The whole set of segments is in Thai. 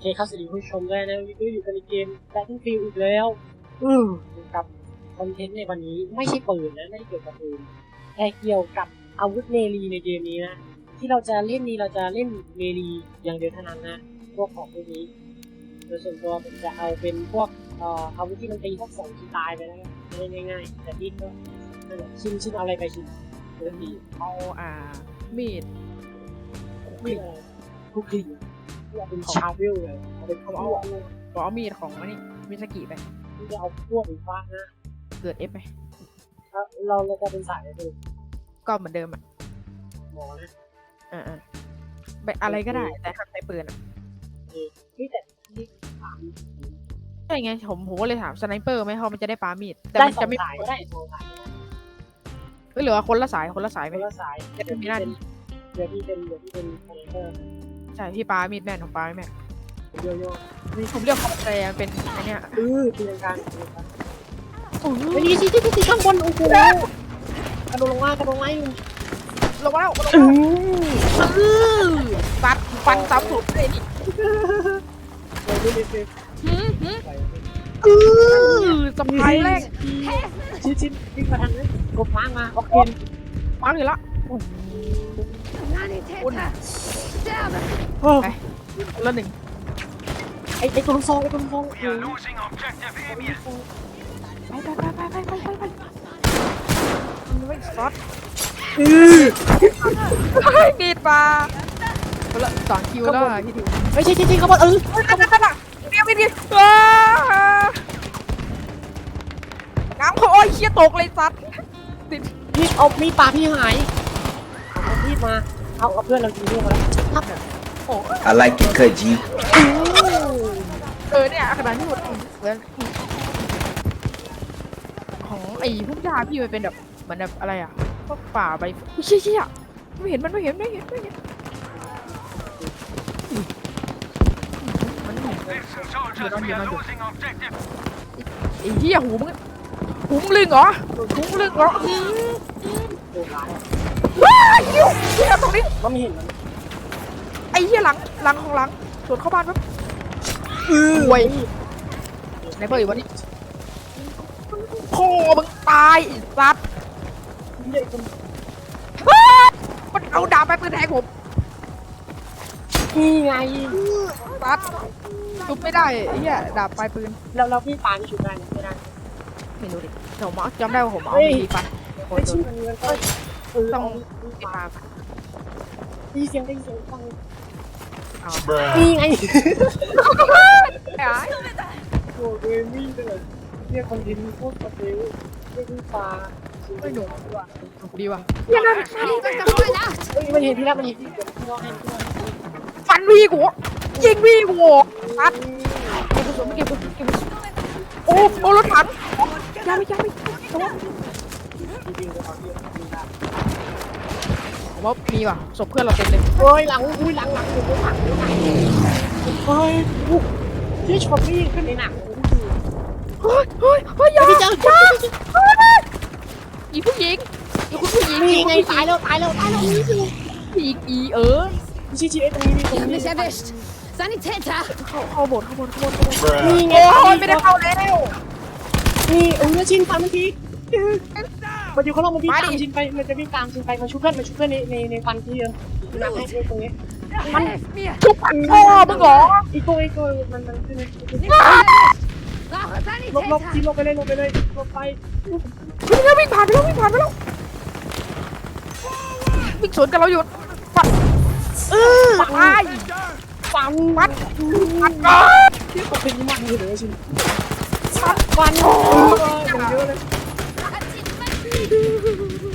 เคครับสวัสดีผู้ชมด้วยนะวันนี้ก็อยู่กันในเกม Battlefield อีกแล้ว อืมกับคอนเทนต์ในวันนี้ไม่ใช่ปืนนะไม่ได้เกี่ยวกับปืนแต่เกี่ยวกับอาวุธเมลีในเกมนี้นะที่เราจะเล่นนี้เราจะเล่นเมลีอย่างเดียวเท่านั้นนะพวกของพวกนี้โดยส่วนตัวผมจะเอาเป็นพวกเอ่ออาวุธที่มันตีพวกสองที่ตายไปแล้วกันง่ายๆแต่ที่ก็นั่นแหละชิมชิมเอาอะไรไปชิมเรื่องดีเอาอ่ามีดไม่อะไรทุกที เอาเป็นชาเวลเลยเอาเป็นเอาเอาเอาเอาขอเอามีดของอันนี่มิสกิไปที่จะเอาพวกหรือฟ้านะเกิดเอฟไหมถ้าเราเราจะเป็นสายเป็นก็เหมือนเดิมอะหมอนะอ่าอ่าอะไรก็ได้ แต่ห้ามใช้ปืนอะที่แต่ที่ถามใช่ไงผมผมก็เลยถามสไนเปอร์ไหมเพรามันจะได้ปามีดแต่มันจะไม่สายได้สองสายก็ได้เฮ้ยหลือคนละสายคนละสายไหมคนละสายจะเป็นไม่ได้เดี๋ยวที่เป็นเดี๋ยวที่เป็นคอนเทนเตอร์ ใช่พี่ปามีดแม่นผมปาไม่แม่นโยโย่ผมเรียกคอมแต่เป็นไอเนี้ยเออตีลังการตีลังการโอ้เฮ้ยยนี่ที่ที่ที่ข้างบนโอ้โหกระโดดลงมากระโดดลงมาอยู่ลงมาแล้วลงมาอืแล้วมอื้อฟัดฟันซ้ำถูกเลยนี่เลยไม่ได้เป็นหืมหืมไปอื้อสไปร์แรกชิดชิดวิ่งมาทางนั้นกดล้างมาออกเกนปังอยู่ละ อุ่นไปคนละหนึ่งไอ้ไอ้ตัวลูกซองไอ้ตัวลูกซองโอ้ We โ are losing objective Amy. หไปไปไปไปไปไปไปไม่ซอสอือไม่มีปลาคนละสองคิวแล้วอะพี่ดิวไม่ใช่จริงๆเขาบอกเออเฮ้ยนั่นนั่นน่ะเรียกไม่ดีว้าน้ำเขาโอ้ยเชี่ยตกเลยสัตว์ติดพี่เอามีดปลาพี่หาย มีดมา เอาเอาเพื่อนเราจริงด้วยมาแล้วครับโอ้ I like it, Kaji. เออเนี่ยขนาดที่หมดเหมือนของไอ้พวกยาพี่มันเป็นแบบเหมือนแบบอะไรอะพวกป่าใบเชี่ยเชี่ยไม่เห็นมันไม่เห็นไม่เห็นไม่เห็นมันไม่เห็น Listen, soldiers, we are losing objective. ไอ้เหี้ยหูมึงหูมึงลึงเหรอหูมึงลึงเหรออืมโดนร้ายอะ ว้ายเหี้ยเหี้ยตรงนี้มันไม่เห็นมันไอ้เหี้ยหลังหลังของหลังสวนเข้าบ้านปั๊บเออห่วยไหนเบอร์อีกวันนี้พ่อมึงตายไอ้สัตว์เด็กคนมันเอาดาบไปปืนแทงผมนี่ไงสัตว์จุบไม่ได้ไอ้เหี้ยดาบปลายปืนแล้วแล้วพี่ปลานี่ชุดได้ไหมไม่ได้ไม่รู้ดิผมเอาจำได้ว่าผมเอาเฮ้ยมีฟันโอ้ไม่ยชื่อมันมันก็เออ ต้ต้อองงติดตามดีเสียงได้เสียงฟังเอานี่ไงไอ้โอ้เวมี่เลยเรียกคอนเทนต์พวกสเตลเรียกพี่ปลาไม่หนุกดีกว่าดีว่ะ Verfluchter Feuer! เฮ้ยมันเห็นที่แรกมันเห็นที่เดี๋ยวพี่ว่าให้พี่ว่าฟันพี่กูยิงพี่กูสัตว์เก็บกระสุนไม่เก็บกระสุนเก็บกระสุนโอ้โอ้รถถังยังไม่ยังไม่ โอ้จริงๆเลยตอนที่มีได้ผมว่ามีว่ะศพเพื่อนเราเต็มเลยเฮ้ยหลังอุ้ยหลังหลังอยู่ข้างหลังอยู่ข้างหลังเฮ้ยอู้ที่ชมนี่ขึ้นในหนังเฮ้ยเฮ้ยเฮ้ยอย่าพี่เจอจ้าอีผู้หญิงอีคุณผู้หญิงนี่อีไงคุณผู้หตายญิงแล้วตายแล้วตายแล้วผู้หญิงอีเออไม่ใช่ชีเอตรงนี้นี่ตรง Die haben นี้ mich erwischt! Sanitäter! เข้าเข้าโบสถ์เข้าโบสถ์เข้าโบสถ์เข้าโบสถ์นี่ไงโอ้ยไม่ได้เข้าแล้วนี่เออชินฟันเมื่อกี้ มันอยู่ข้างนอกมันวิ่งตามชินไป มันจะวิ่งตามชินไปมันชุบเพื่อนมันชุบเพื่อนในในในฟันที่เดิมนับให้ตรงนี้ Helft mir! ชุบพ่อมึงเหรออีโก้อีโก้มันมันขึ้น Brauche ลบลบ Sanitäter! ทิ้งลงไปเลยลงไปเลยลงไปวิ่งแล้ววิ่งผ่านไปแล้ววิ่งผ่านไปแล้ววิ่งสวนกันเราอยู่ปัดเออตายฟันปัดปัดที่เขาเป็นมันอยู่เลยชินฟันฟันโอ้ยอย่างเยอะเลย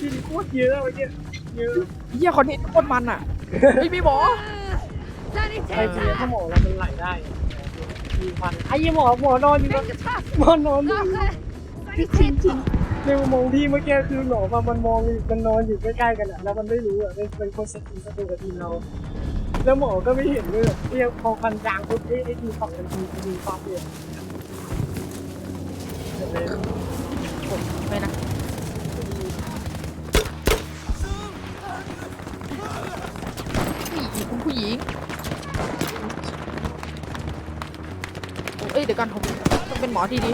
ชินโค ตรเยอะเมื่อกี้เยอะเหี้ยคอนเทนต์โคตรมันอะไม่มีหมอไอ้เสีย Sanitäter! ถ้าหมอเรามันไหลได้มีฟันไอ้หมอหมอนอนอยู่นะ Bin getroffen! หมอนอนอยู่ Brauche จริงจริง Sanitäter! ในมุมมองพี่เมื่อกี้คือหนอมามันมองมันนอนอยู่ใกล้ๆกันอะแล้วมันไม่รู้อะเป็นเป็นคนสติสตูกับทีมเราแล้วหมอก็ไม่เห็นเลยเรียกพอฟันจางปุ๊บไอ้ไอ้ทีฝั่งมันทีทีปั๊บเลยไม่นะ หญิงคุณผู้หญิงเอ้ยเดี๋ยวกันผมต้องเป็นหมอที่ดี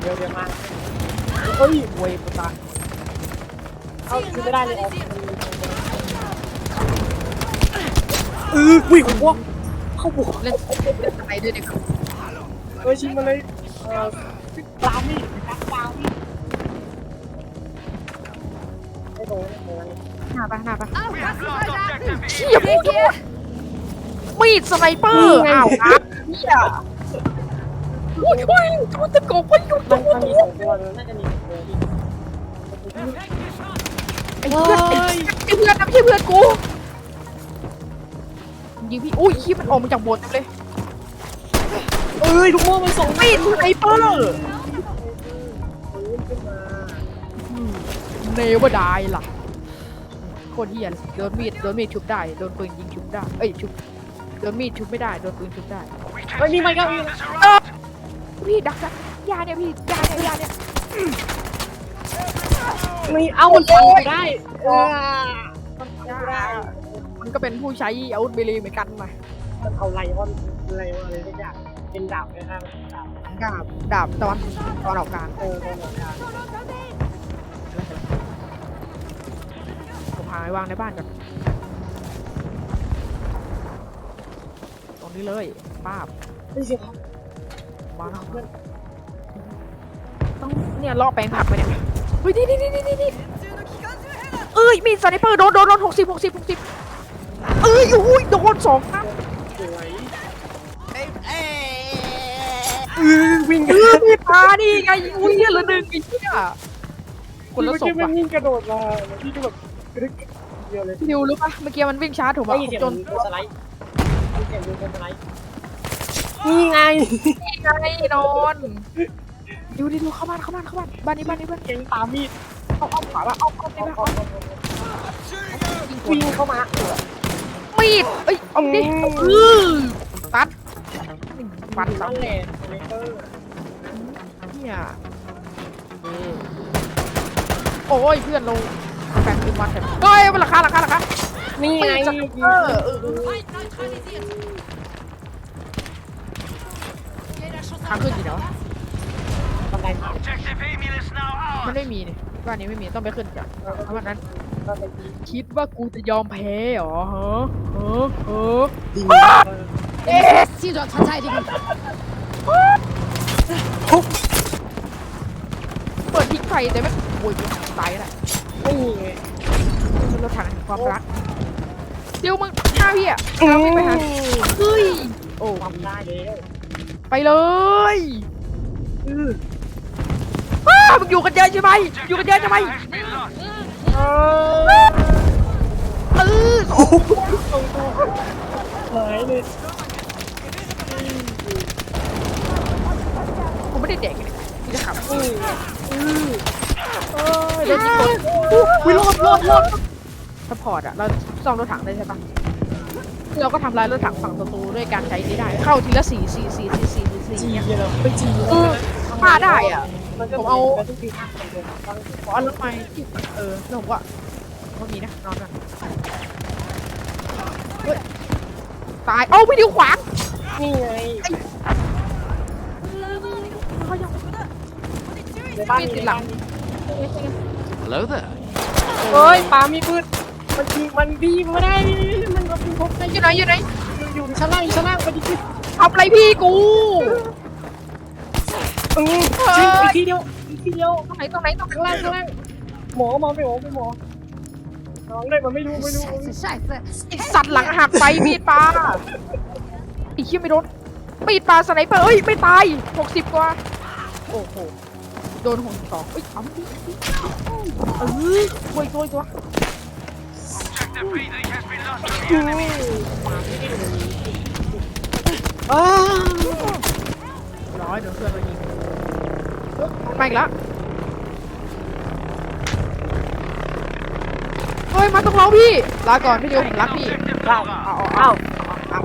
เดี๋ยวเดี๋ยวมาเฮ้ยเวยปุตตาเอาคือไม่ได้เลยเอาเออวิ่งหัวเข้าบวกเล่นเล่นอะไรด้วยเด็กครับเออชิงมาเลยเออปลามี่ปลามี่ไม่ โดนไม่โดนหน้าปะหน้าปะ I've got Lost supplies objective out. เชี่ยพูดด้วยมีดสไนเปอร์อ้าวครับเชี่ยโอ้ยโอ้ยมันตะโกนไปหยุดมัตันวมันมีสองตัวเลยน่าจะมีสองตัวที่ไอ้เพื่อนไอ้เพื่อนนะไม่ใช่เพื่อนกูยิงพี่อุ้ยขี้มันออกมาจากโบสถ์เลยเอ้ยทุกโม่มันส่งมีดสไนเปอร์ เนวดายล่ะโคตรเฮียเลยโดนมีดโดนมีดชุบได้โดนปืนยิงชุบได้เอ้ยชุบโดนมีดชุบไม่ได้โดนปืนชุบได้ We เฮ้ย can มีไหมครับ this around. พี่ดักดักยาเนี่ยพี่ยาเนี่ยยาเนี่ยมีเอามันฟันกูได้เออมันฟันกูได้มันก็เป็นผู้ใช้อาวุธเบลีเหมือนกันมามันเอาไลออนไลออนอะไรสักอย่างเป็นดาบนะครับดาบดาบดาบตอนตอนออกกลางเออตอนดาบผมพาไปวางในบ้านก่อนตรงนี้เลยป้าบไม่ใช่ครับวางเพื่อนต้องเนี่ยล่อแปลงผักไปเนี่ยเฮ้ยนี่นี่นี่นี่นี่เอ้ยมีดสไนเปอร์โดนโดนโดนหกสิบหกสิบหกสิบเอ้ยอุ้ยโดนสองนัดสวยวิ่งเออมีปลานี่ไงอุ้ยเหี้ยละหนึ่งไอ้เหี้ยคนละเมื่อศพกี้มันว่ะวิ่งกระโดดมาพี่ก็แบบกระดึ๊ก เดียวเลยพี่ดิวรู้ปะเมื่อกี้มันวิ่งชาร์จผมได้อะยินเสียงจนโดนสไลด์ได้ยินเสียงโดนสไลด์นี่ไงนี่ไงนอนดิวดิวเข้าบ้านเข้าบ้านเข้าบ้านบ้านนี้บ้านนี้บ้านเก่งตามมีดเอาเอาขวาบ้านเอาเอาไปเอาบ้านเอาเอาเอายิงวิ่งเข้ามามีดเอ้ยเอาดิอืมอือตัดหนึ่งฟันนั่ซ้ำนแหละสไนเปอร์เนี่ยเออโอ้ยเพื่อนเรา แฟนคืนวันแต่เฮ้ยมันราคาราคาราคานี่ไม่ไงจักเออเออเออ Feind neutralisiert. Jeder Schuss ทางขึ้นอยู่เดี๋ยวบันไดมา Objective Emil is now มัน ours. ไม่มีนี่บ้านนี้ไม่มีต้องไปขึ้นจ้ะเพราะวันนั้นบันไดดีคิดว่ากูจะยอมแพ้เหรอฮะฮะฮะจริง Wir müssen das Ziel dort verteidigen. เปิดทิ้งไฟแต่ไม่โอ้ยตายแล้ วนี่ไงมันรถถังแห่งความรักเดี๋ยวมึงหน้าพี่อะเอาวิ่งไปหาเฮ้ยโอ้ทำได้แล้วไปเลยอ้ามึงอยู่กันเยอะใช่ไหมอยู่กันเยอะใช่ไหม Has been lost. เออเออโอ้โหตรงตัวหายเลยผมไม่ได้เด็กเลยนี่จะขับอืออือ เออเดี๋ยวนี้กดวิโรดรอดรอดสปอร์ตอะเราซ่อมรถถังได้ใช่ปะเราก็ทำลายรถถังฝั่งศัตรูด้วยการใช้นี้ได้ เข้าทีละสี่สี่สี่สี่สี่สี่จีเนี่ยเลยไปจีเออฆ่าได้อะมันก็ผมเอาทุกทีข้างคนเดียวบ้างขอเอารถไม้ที่เออแล้วผมก็ก็มีนะนอนกันเฮ้ยตาย เอ้าไม่ดิวขวางนี่ไงเขายังในบ้านมีดติมีดหลัง Hello there. เฮ้ยปลามีพืชมันยิงมันบีบไม่ได้มันก็เป็นพกได้อยู่ไหนอยู่ไหนอยู่ชั้นล่างอยู่ชั้นล่างไปดิทำอะไรพี่กูอือจริงอีกทีเดียวอีกทีเดียวตรงไหนตรงไหนตรงไหนข้างล่างข้างล่างหมอหมอไปหมอไปหมอน้องได้มันไม่รู้ไม่รู้ Scheiße, scheiße. ไอสัตว์หลังหักไปมีดปลาไอ้เหี้ยไม่โดนมีดปลาสไนเปอร์เอ้ยไม่ตายหกสิบกว่าโอ้โห โดนหกสองเอ้ยเอามาดิเออตัวอีกตัวอีกตัว Objective Friedrich has been lost to อื the อ enemy. ปลาไม่ได้เลยอ้าร้อยโดนเพื่อนเรายิงเอ้ยมาอีกแล้วเฮ้ยมาตรงเราพี่ลาก่อนพี่เดียวผมรักพี่ Objective ได้ Nova. เอาเอาเอา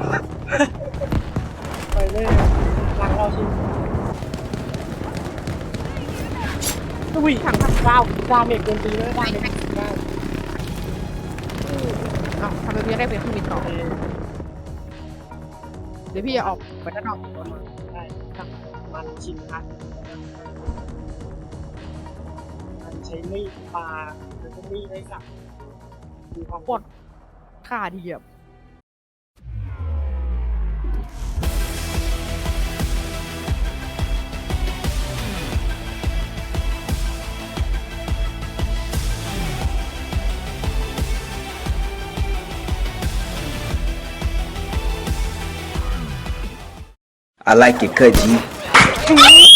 ไปเลยหลังเราชิ อุ้ยถังดาวดาวเมกโดนตีด้วยดาวเมกดาวเอาทำไมอพี่ได้เป็นเครื่องบินต่อเดี๋ยวพี่จะออกไปด้านนอกใช่ครับมันชินพัดมันใช้มีดปลาแล้วก็มีดไม้สับดูความปลดค่าทีเดียว I like it, cut G.